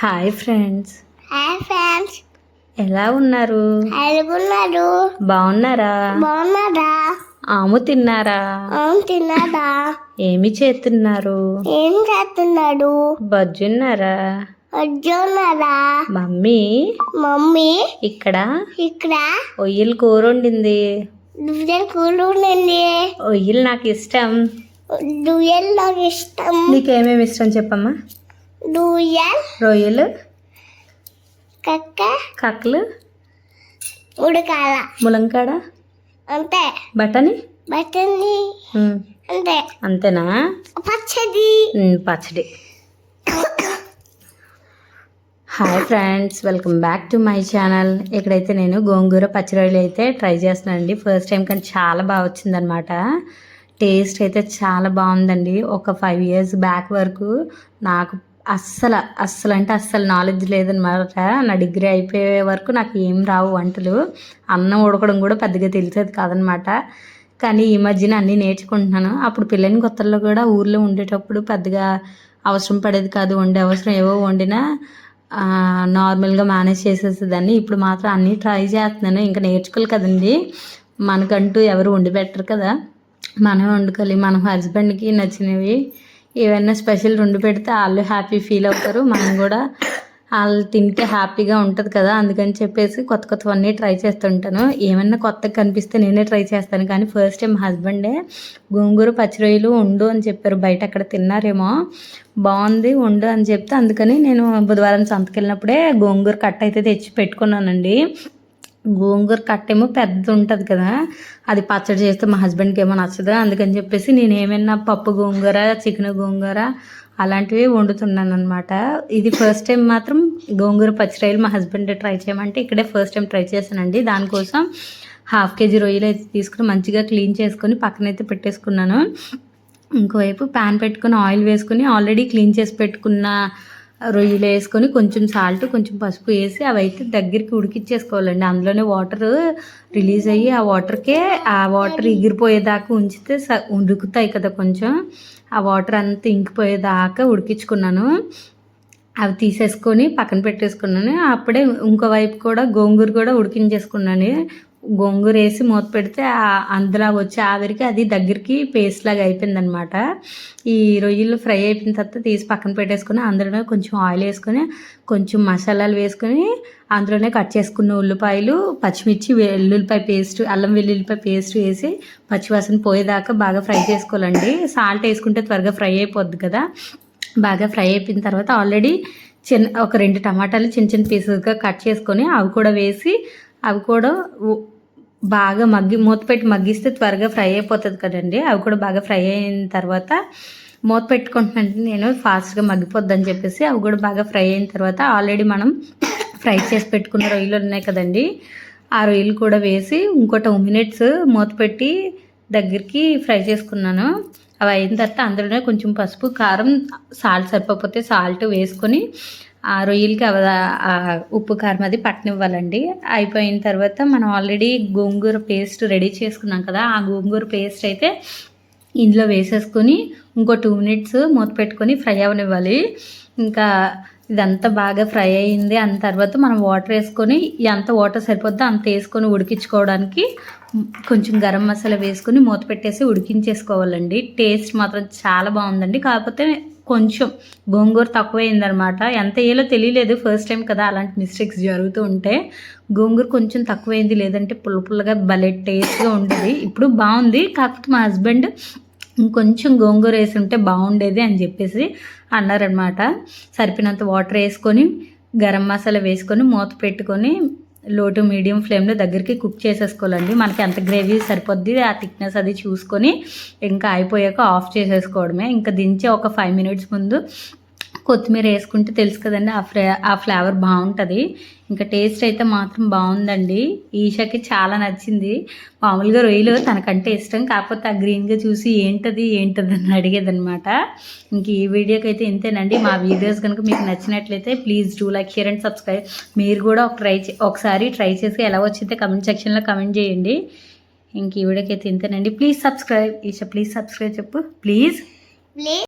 Hi friends. Hi friends. ఎలా ఉన్నారు? ఎలాగున్నారు? బాగున్నారా? బాగున్నారా? ఆము తిన్నారా? అవును తిన్నారా? ఏమి చేస్తున్నారు? ఏం చేస్తున్నాడు బజ్జున్నారా వద్దున్నారా మమ్మీ? మమ్మీ? ఇక్కడ? ఇక్కడ? ఒయ్యలు కూర వండింది దువ్వెల్ కూడుంది ఒయ్యలు నాకు ఇష్టం. దువ్వెల్ నాకు ఇష్టం. నీకేమేమి ఇష్టం చెప్పమ్మా? దువ్వెల్ రొయ్యలు కక్క కక్కలు ఉడకాల. ములంకాడ అంతే. బటని ఉమ్, అంతే. అంతేనా? పచ్చడి. పచ్చడి. Hi friends welcome back to my channel. ఇక్కడైతే నేను గోంగూర పచ్చిరొయ్యలు అయితే ట్రై చేస్తున్నాను అండి ఫస్ట్ టైం కానీ చాలా బాగా వచ్చిందనమాట టేస్ట్ అయితే చాలా బాగుందండి. ఒక ఫైవ్ ఇయర్స్ బ్యాక్ వరకు నాకు అస్సలు అస్సలు అంటే అస్సలు నాలెడ్జ్ లేదనమాట నా డిగ్రీ అయిపోయే వరకు నాకు ఏం రావు వంటలు. అన్నం ఉడకడం కూడా పెద్దగా తెలిసేది కాదనమాట కానీ ఈ మధ్యన అన్నీ నేర్చుకుంటున్నాను. అప్పుడు పిల్లని కొత్తల్లో కూడా ఊర్లో ఉండేటప్పుడు పెద్దగా అవసరం పడేది కాదు. వండే అవసరం ఏవో వండినా నార్మల్గా మేనేజ్ చేసేసేదాన్ని. ఇప్పుడు మాత్రం అన్నీ ట్రై చేస్తున్నాను. ఇంకా నేర్చుకోవాలి కదండి. మనకంటూ ఎవరు వండి పెట్టరు కదా. మనమే వండుకోవాలి. మన హస్బెండ్కి నచ్చినవి ఏవైనా స్పెషల్ వండి పెడితే వాళ్ళు హ్యాపీ ఫీల్ అవుతారు. మనం కూడా వాళ్ళు తింటే హ్యాపీగా ఉంటుంది కదా అందుకని చెప్పేసి కొత్త కొత్తవన్నీ ట్రై చేస్తుంటాను. ఏమన్నా కొత్తగా కనిపిస్తే నేనే ట్రై చేస్తాను. కానీ ఫస్ట్ టైం మా హస్బెండే గోంగూర పచ్చిరొయ్యలు ఉండు అని చెప్పారు. బయట అక్కడ తిన్నారేమో బాగుంది ఉండు అని చెప్తే అందుకని నేను బుధవారం సంతకెళ్ళినప్పుడే గోంగూర కట్ట అయితే తెచ్చి పెట్టుకున్నానండి. గోంగూర కట్టేమో పెద్ద ఉంటుంది కదా అది పచ్చడి చేస్తే మా హస్బెండ్కి ఏమో నచ్చదు. అందుకని చెప్పేసి నేను ఏమైనా పప్పు గోంగూర చికెన్ గోంగూర అలాంటివి వండుతున్నాను అనమాట ఇది ఫస్ట్ టైం మాత్రం గోంగూర పచ్చిరాయలు మా హస్బెండ్ ట్రై చేయమంటే ఇక్కడే ఫస్ట్ టైం ట్రై చేశానండి. దానికోసం హాఫ్ కేజీ రొయ్యలు అయితే తీసుకుని మంచిగా క్లీన్ చేసుకొని పక్కనైతే పెట్టేసుకున్నాను. ఇంకోవైపు ప్యాన్ పెట్టుకొని ఆయిల్ వేసుకొని ఆల్రెడీ క్లీన్ చేసి పెట్టుకున్న రొయ్యలు వేసుకొని కొంచెం సాల్ట్ కొంచెం పసుపు వేసి అవి అయితే దగ్గరికి ఉడికిచ్చేసుకోవాలండి. అందులోనే వాటర్ రిలీజ్ అయ్యి ఆ వాటర్కే ఆ వాటర్ ఎగిరిపోయేదాకా ఉంచితే స ఉడుకుతాయి కదా కొంచెం. ఆ వాటర్ అంతా ఇంకిపోయేదాకా ఉడికించుకున్నాను. అవి తీసేసుకొని పక్కన పెట్టేసుకున్నాను. అప్పుడే ఇంకో వైపు కూడా గోంగూర కూడా ఉడికించేసుకున్నాను. గొంగురేసి మూత పెడితే అందులో వచ్చే ఆవిరికి అది దగ్గరికి పేస్ట్ లాగా అయిపోయిందనమాట ఈ రొయ్యలు ఫ్రై అయిపోయిన తర్వాత తీసి పక్కన పెట్టేసుకొని అందులోనే కొంచెం ఆయిల్ వేసుకొని కొంచెం మసాలాలు వేసుకొని అందులోనే కట్ చేసుకున్న ఉల్లిపాయలు పచ్చిమిర్చి వెల్లుల్లిపాయ పేస్ట్ అల్లం వెల్లుల్లిపాయ పేస్ట్ వేసి పచ్చివాసన పోయేదాకా బాగా ఫ్రై చేసుకోవాలండి. సాల్ట్ వేసుకుంటే త్వరగా ఫ్రై అయిపోద్ది కదా. బాగా ఫ్రై అయిపోయిన తర్వాత ఆల్రెడీ చిన్న ఒక రెండు టమాటాలు చిన్న చిన్న పీసెస్గా కట్ చేసుకొని అవి కూడా వేసి అవి కూడా బాగా మగ్గి మూత పెట్టి మగ్గిస్తే త్వరగా ఫ్రై అయిపోతుంది కదండి. అవి కూడా బాగా ఫ్రై అయిన తర్వాత మూత పెట్టుకుంటున్నాను. నేను ఫాస్ట్గా మగ్గిపోద్దని చెప్పేసి అవి కూడా బాగా ఫ్రై అయిన తర్వాత ఆల్రెడీ మనం ఫ్రై చేసి పెట్టుకున్న రొయ్యలు ఉన్నాయి కదండి. ఆ రొయ్యలు కూడా వేసి ఇంకో టూ మినిట్స్ మూత పెట్టి దగ్గరికి ఫ్రై చేసుకున్నాను. అవి అయిన తర్వాత అందులోనే కొంచెం పసుపు కారం సాల్ట్ సరిపోతే సాల్ట్ వేసుకొని ఆ రొయ్యలకి అవి ఉప్పు కారం అది పట్టనివ్వాలండి. అయిపోయిన తర్వాత మనం ఆల్రెడీ గోంగూర పేస్ట్ రెడీ చేసుకున్నాం కదా ఆ గోంగూర పేస్ట్ అయితే ఇందులో వేసేసుకొని ఇంకో టూ మినిట్స్ మూత పెట్టుకొని ఫ్రై అవనివ్వాలి. ఇంకా ఇదంతా బాగా ఫ్రై అయింది. అంత తర్వాత మనం వాటర్ వేసుకొని ఎంత వాటర్ సరిపోద్దో అంత వేసుకొని ఉడికించుకోవడానికి కొంచెం గరం మసాలా వేసుకొని మూత పెట్టేసి ఉడికించేసుకోవాలండి. టేస్ట్ మాత్రం చాలా బాగుందండి. కాకపోతే కొంచెం గోంగూర తక్కువైందనమాట ఎంత వేయాలో తెలియలేదు. ఫస్ట్ టైం కదా అలాంటి మిస్టేక్స్ జరుగుతూ ఉంటే గోంగూర కొంచెం తక్కువైంది. లేదంటే పుల్ల పుల్లగా భలే టేస్ట్గా ఉండేది. ఇప్పుడు బాగుంది. కాకపోతే మా హస్బెండ్ ఇంకొంచెం గోంగూర వేసి ఉంటే బాగుండేది అని చెప్పేసి అన్నారనమాట సరిపోయినంత వాటర్ వేసుకొని గరం మసాలా వేసుకొని మూత పెట్టుకొని లో టు మీడియం ఫ్లేమ్లో దగ్గరికి కుక్ చేసేసుకోవాలండి. మనకి ఎంత గ్రేవీ సరిపోద్ది ఆ థిక్నెస్ అది చూసుకొని ఇంకా అయిపోయాక ఆఫ్ చేసేసుకోవడమే. ఇంకా దించే ఒక ఫైవ్ మినిట్స్ ముందు కొత్తిమీర వేసుకుంటే తెలుసు కదండి ఆ ఫ్లే ఆ ఫ్లేవర్ బాగుంటుంది. ఇంకా టేస్ట్ అయితే మాత్రం బాగుందండి. ఈషాకి చాలా నచ్చింది. మామూలుగా రొయ్యలు తనకంటే ఇష్టం కాకపోతే ఆ గ్రీన్గా చూసి ఏంటది ఏంటది అని అడిగేదనమాట ఇంక ఈ వీడియోకి అయితే ఇంతేనండి. మా వీడియోస్ కనుక మీకు నచ్చినట్లయితే please do like share and subscribe. మీరు కూడా ఒక ట్రై ఒకసారి ట్రై చేసి ఎలా వచ్చిందో కమెంట్ సెక్షన్లో కమెంట్ చేయండి. ఇంక ఈ వీడియోకి అయితే ఇంతేనండి. Please subscribe. Isha please subscribe చెప్పు. ప్లీజ్. ప్లీజ్.